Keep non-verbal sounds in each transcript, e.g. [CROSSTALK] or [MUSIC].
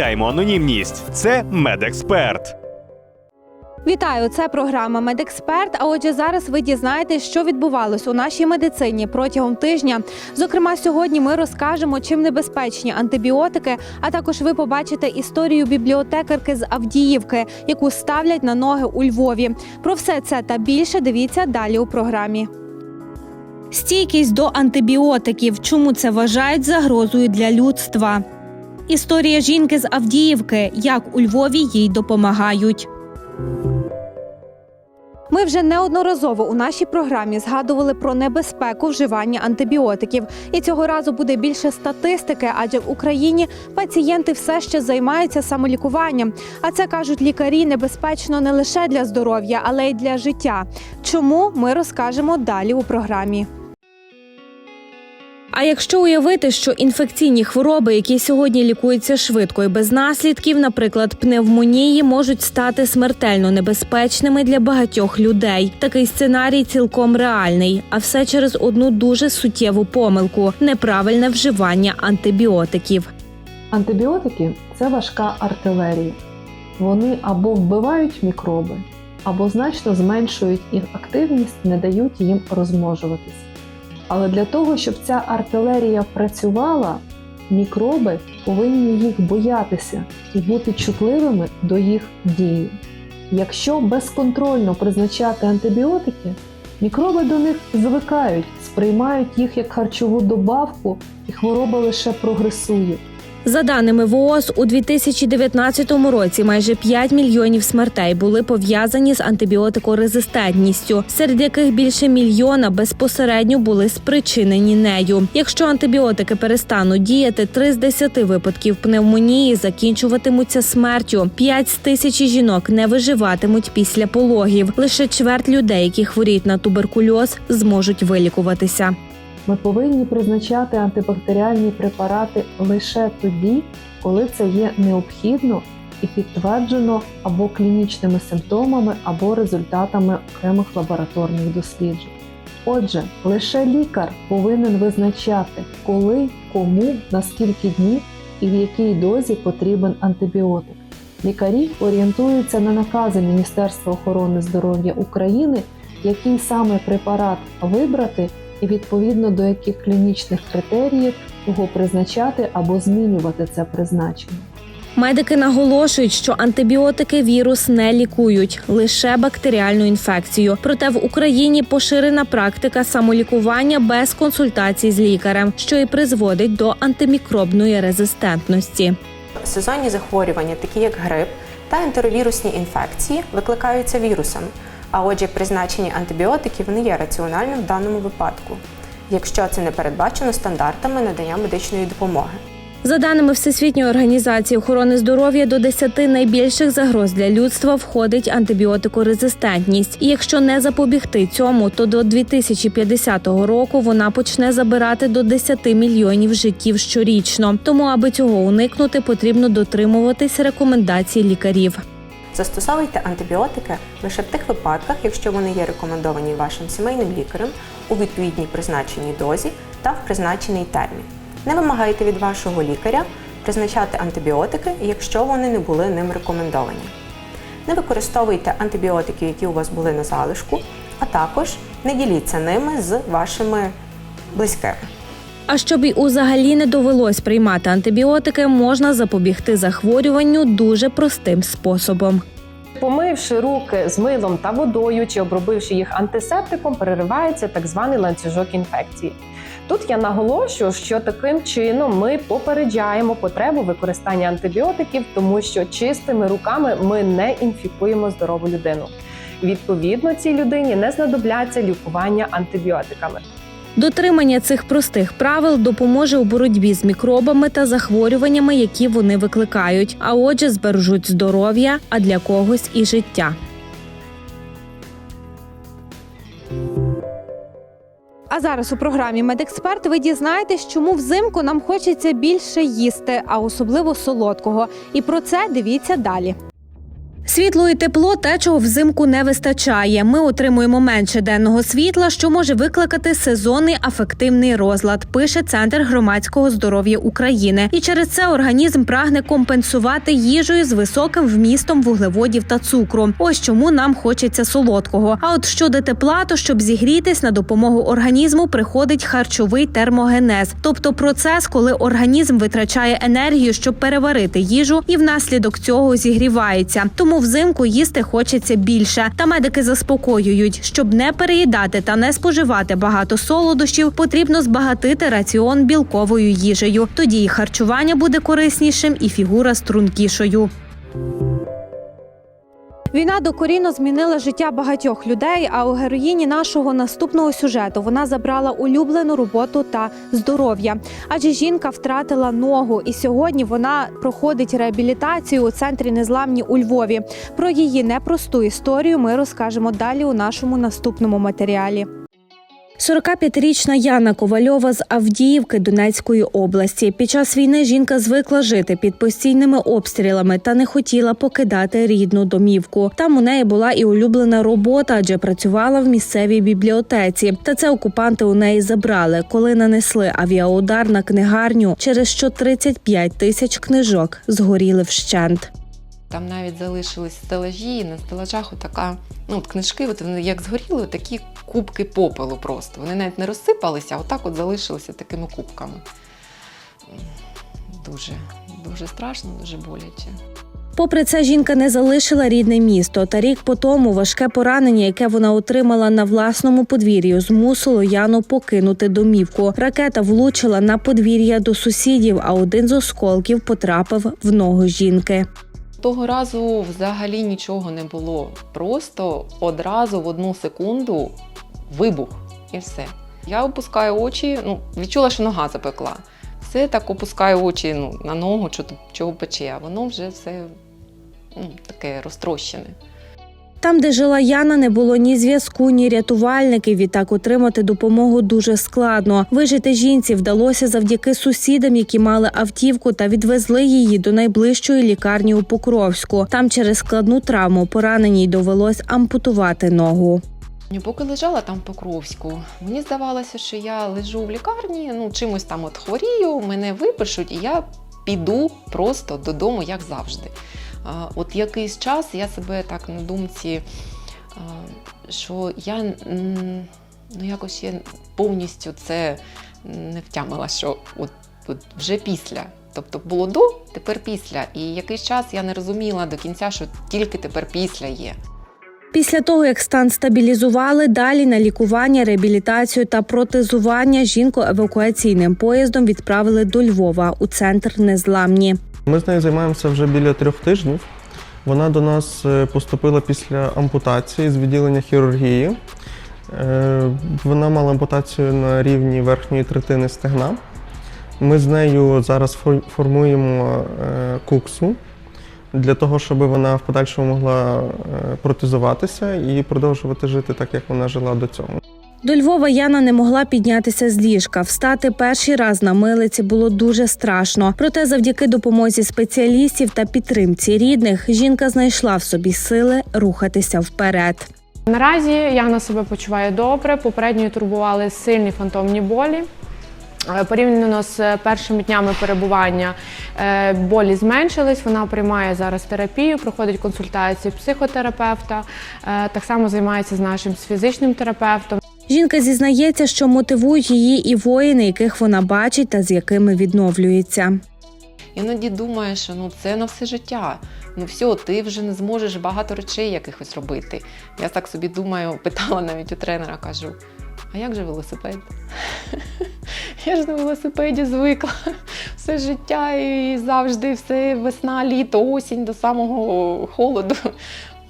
анонімність. Це медексперт. Вітаю! Це програма Медексперт. А отже, зараз ви дізнаєтесь, що відбувалось у нашій медицині протягом тижня. Зокрема, сьогодні ми розкажемо, чим небезпечні антибіотики. А також ви побачите історію бібліотекарки з Авдіївки, яку ставлять на ноги у Львові. Про все це та більше дивіться далі у програмі. Стійкість до антибіотиків. Чому це вважають загрозою для людства? Історія жінки з Авдіївки, як у Львові їй допомагають. Ми вже неодноразово у нашій програмі згадували про небезпеку вживання антибіотиків. І цього разу буде більше статистики, адже в Україні пацієнти все ще займаються самолікуванням. А це кажуть лікарі небезпечно не лише для здоров'я, але й для життя. Чому ми розкажемо далі у програмі. А якщо уявити, що інфекційні хвороби, які сьогодні лікуються швидко і без наслідків, наприклад, пневмонії, можуть стати смертельно небезпечними для багатьох людей. Такий сценарій цілком реальний, а все через одну дуже суттєву помилку неправильне вживання антибіотиків. Антибіотики це важка артилерія. Вони або вбивають мікроби, або значно зменшують їх активність, не дають їм розмножуватися. Але для того, щоб ця артилерія працювала, мікроби повинні їх боятися і бути чутливими до їх дії. Якщо безконтрольно призначати антибіотики, мікроби до них звикають, сприймають їх як харчову добавку, і хвороба лише прогресує. За даними ВООЗ, у 2019 році майже 5 мільйонів смертей були пов'язані з антибіотикорезистентністю, серед яких більше мільйона безпосередньо були спричинені нею. Якщо антибіотики перестануть діяти, 3 з 10 випадків пневмонії закінчуватимуться смертю. 5 з тисячі жінок не виживатимуть після пологів. Лише чверть людей, які хворіють на туберкульоз, зможуть вилікуватися. Ми повинні призначати антибактеріальні препарати лише тоді, коли це є необхідно і підтверджено або клінічними симптомами, або результатами окремих лабораторних досліджень. Отже, лише лікар повинен визначати, коли, кому, на скільки днів і в якій дозі потрібен антибіотик. Лікарі орієнтуються на накази Міністерства охорони здоров'я України, який саме препарат вибрати і відповідно до яких клінічних критеріїв його призначати або змінювати це призначення. Медики наголошують, що антибіотики вірус не лікують, лише бактеріальну інфекцію. Проте в Україні поширена практика самолікування без консультацій з лікарем, що і призводить до антимікробної резистентності. Сезонні захворювання, такі як грип та ентеровірусні інфекції, викликаються вірусами. А отже, призначення антибіотиків не є раціональним в даному випадку, якщо це не передбачено стандартами надання медичної допомоги. За даними Всесвітньої організації охорони здоров'я, до 10 найбільших загроз для людства входить антибіотикорезистентність. І якщо не запобігти цьому, то до 2050 року вона почне забирати до 10 мільйонів життів щорічно. Тому, аби цього уникнути, потрібно дотримуватись рекомендацій лікарів. Застосовуйте антибіотики лише в тих випадках, якщо вони є рекомендовані вашим сімейним лікарем у відповідній призначеній дозі та в призначений термін. Не вимагайте від вашого лікаря призначати антибіотики, якщо вони не були ним рекомендовані. Не використовуйте антибіотики, які у вас були на залишку, а також не діліться ними з вашими близькими. А щоб і взагалі не довелось приймати антибіотики, можна запобігти захворюванню дуже простим способом. Помивши руки з милом та водою чи обробивши їх антисептиком, переривається так званий ланцюжок інфекції. Тут я наголошую, що таким чином ми попереджаємо потребу використання антибіотиків, тому що чистими руками ми не інфікуємо здорову людину. Відповідно, цій людині не знадобляться лікування антибіотиками. Дотримання цих простих правил допоможе у боротьбі з мікробами та захворюваннями, які вони викликають, а отже, збережуть здоров'я, а для когось і життя. А зараз у програмі Медексперт ви дізнаєтесь, чому взимку нам хочеться більше їсти, а особливо солодкого. І про це дивіться далі. Світло і тепло те, чого взимку не вистачає. Ми отримуємо менше денного світла, що може викликати сезонний афективний розлад. Пише Центр громадського здоров'я України. І через це організм прагне компенсувати їжею з високим вмістом вуглеводів та цукру. Ось чому нам хочеться солодкого. А от щодо тепла, то щоб зігрітись на допомогу організму, приходить харчовий термогенез, тобто процес, коли організм витрачає енергію, щоб переварити їжу, і внаслідок цього зігрівається. Тому взимку їсти хочеться більше. Та медики заспокоюють, щоб не переїдати та не споживати багато солодощів, потрібно збагатити раціон білковою їжею. Тоді і харчування буде кориснішим, і фігура стрункішою. Війна докорінно змінила життя багатьох людей. А у героїні нашого наступного сюжету вона забрала улюблену роботу та здоров'я. Адже жінка втратила ногу, і сьогодні вона проходить реабілітацію у центрі незламні у Львові. Про її непросту історію ми розкажемо далі у нашому наступному матеріалі. 45-річна Яна Ковальова з Авдіївки Донецької області. Під час війни жінка звикла жити під постійними обстрілами та не хотіла покидати рідну домівку. Там у неї була і улюблена робота, адже працювала в місцевій бібліотеці. Та це окупанти у неї забрали, коли нанесли авіаудар на книгарню, через що 35 тисяч книжок згоріли вщент. Там навіть залишились стелажі, і на стелажах отака, ну, от книжки, от вони як згоріли, такі кубки попелу просто. Вони навіть не розсипалися, а отак от залишилися такими кубками. Дуже, дуже страшно, дуже боляче. Попри це, жінка не залишила рідне місто. Та рік по тому важке поранення, яке вона отримала на власному подвір'ю, змусило Яну покинути домівку. Ракета влучила на подвір'я до сусідів, а один з осколків потрапив в ногу жінки. Того разу взагалі нічого не було. Просто одразу в одну секунду вибух і все. Я опускаю очі, ну, відчула, що нога запекла. Все так опускаю очі ну, на ногу, чого пече, а воно вже все ну, таке розтрощене. Там, де жила Яна, не було ні зв'язку, ні рятувальників. Відтак отримати допомогу дуже складно. Вижити жінці вдалося завдяки сусідам, які мали автівку та відвезли її до найближчої лікарні у Покровську. Там через складну травму пораненій довелось ампутувати ногу. Поки лежала там в Покровську, мені здавалося, що я лежу в лікарні, ну чимось там от хворію, мене випишуть, і я піду просто додому, як завжди. От якийсь час я себе так на думці, що я ну, якось я повністю це не втямила, що от, от вже після. Тобто було до, тепер після. І якийсь час я не розуміла до кінця, що тільки тепер після є. Після того, як стан стабілізували, далі на лікування, реабілітацію та протезування жінку евакуаційним поїздом відправили до Львова у центр незламні. Ми з нею займаємося вже біля трьох тижнів. Вона до нас е, поступила після ампутації з відділення хірургії. Е, Вона мала ампутацію на рівні верхньої третини стегна. Ми з нею зараз формуємо е, куксу для того, щоб вона в подальшому могла протезуватися і продовжувати жити так, як вона жила до цього. До Львова Яна не могла піднятися з ліжка. Встати перший раз на милиці було дуже страшно. Проте, завдяки допомозі спеціалістів та підтримці рідних, жінка знайшла в собі сили рухатися вперед. Наразі Яна себе почуває добре. Попередньо турбували сильні фантомні болі. Е, Порівняно з першими днями перебування е, болі зменшились. Вона приймає зараз терапію, проходить консультації психотерапевта, е, так само займається з нашим фізичним терапевтом. Жінка зізнається, що мотивують її і воїни, яких вона бачить та з якими відновлюється. Іноді думаєш, що ну це на все життя. Ну все, ти вже не зможеш багато речей якихось робити. Я так собі думаю, [LAUGHS] питала навіть у тренера, кажу: а як же велосипед? [LAUGHS] Я ж на велосипеді звикла [LAUGHS] все життя і завжди все весна, літо, осінь до самого холоду.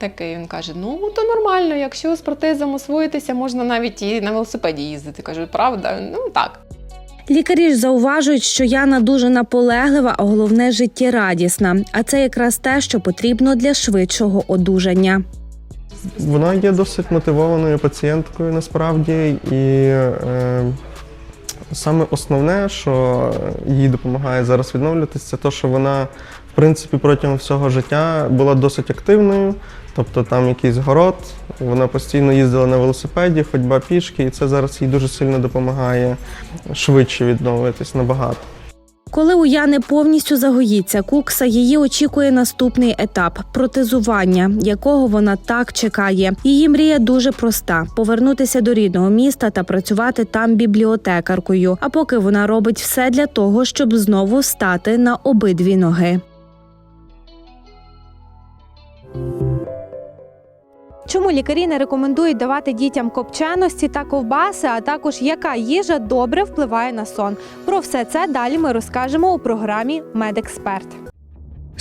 Такий він каже: ну то нормально, якщо з протезом освоїтися, можна навіть і на велосипеді їздити. Кажу, правда? Ну так. Лікарі ж зауважують, що Яна дуже наполеглива, а головне життєрадісна. А це якраз те, що потрібно для швидшого одужання. Вона є досить мотивованою пацієнткою насправді, і е, саме основне, що їй допомагає зараз відновлюватися, це те, що вона, в принципі, протягом всього життя була досить активною. Тобто там якийсь город, вона постійно їздила на велосипеді, ходьба пішки, і це зараз їй дуже сильно допомагає швидше відновитись набагато. Коли у Яни повністю загоїться кукса, її очікує наступний етап протезування, якого вона так чекає. Її мрія дуже проста: повернутися до рідного міста та працювати там бібліотекаркою. А поки вона робить все для того, щоб знову стати на обидві ноги. Чому лікарі не рекомендують давати дітям копченості та ковбаси, а також яка їжа добре впливає на сон? Про все це далі ми розкажемо у програмі Медексперт.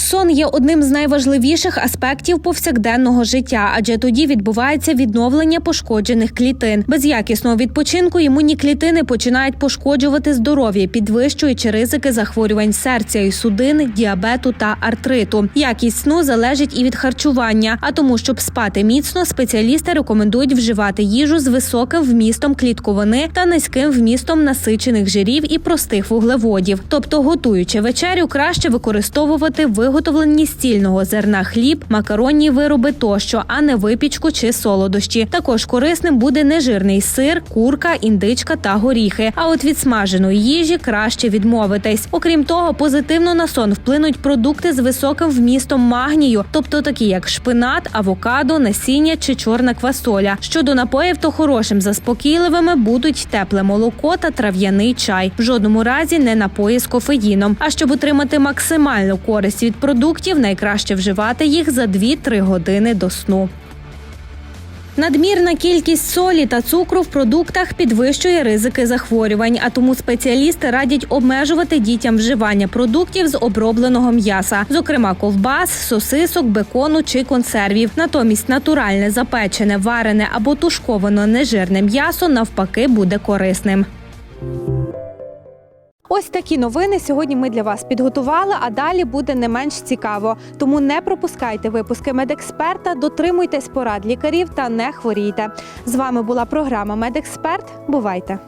Сон є одним з найважливіших аспектів повсякденного життя, адже тоді відбувається відновлення пошкоджених клітин. Без якісного відпочинку імунні клітини починають пошкоджувати здоров'я, підвищуючи ризики захворювань серця і судин, діабету та артриту. Якість сну залежить і від харчування. А тому, щоб спати міцно, спеціалісти рекомендують вживати їжу з високим вмістом клітковини та низьким вмістом насичених жирів і простих вуглеводів. Тобто, готуючи вечерю, краще використовувати виготовлені з цільного зерна хліб, макаронні вироби тощо, а не випічку чи солодощі. Також корисним буде нежирний сир, курка, індичка та горіхи. А от від смаженої їжі краще відмовитись. Окрім того, позитивно на сон вплинуть продукти з високим вмістом магнію, тобто такі як шпинат, авокадо, насіння чи чорна квасоля. Щодо напоїв, то хорошим заспокійливими будуть тепле молоко та трав'яний чай. В жодному разі не напої з кофеїном. А щоб отримати максимальну користь від продуктів, найкраще вживати їх за 2-3 години до сну. Надмірна кількість солі та цукру в продуктах підвищує ризики захворювань, а тому спеціалісти радять обмежувати дітям вживання продуктів з обробленого м'яса, зокрема ковбас, сосисок, бекону чи консервів. Натомість натуральне запечене, варене або тушковано нежирне м'ясо навпаки буде корисним. Ось такі новини сьогодні ми для вас підготували, а далі буде не менш цікаво. Тому не пропускайте випуски медексперта, дотримуйтесь порад лікарів та не хворійте. З вами була програма Медексперт. Бувайте!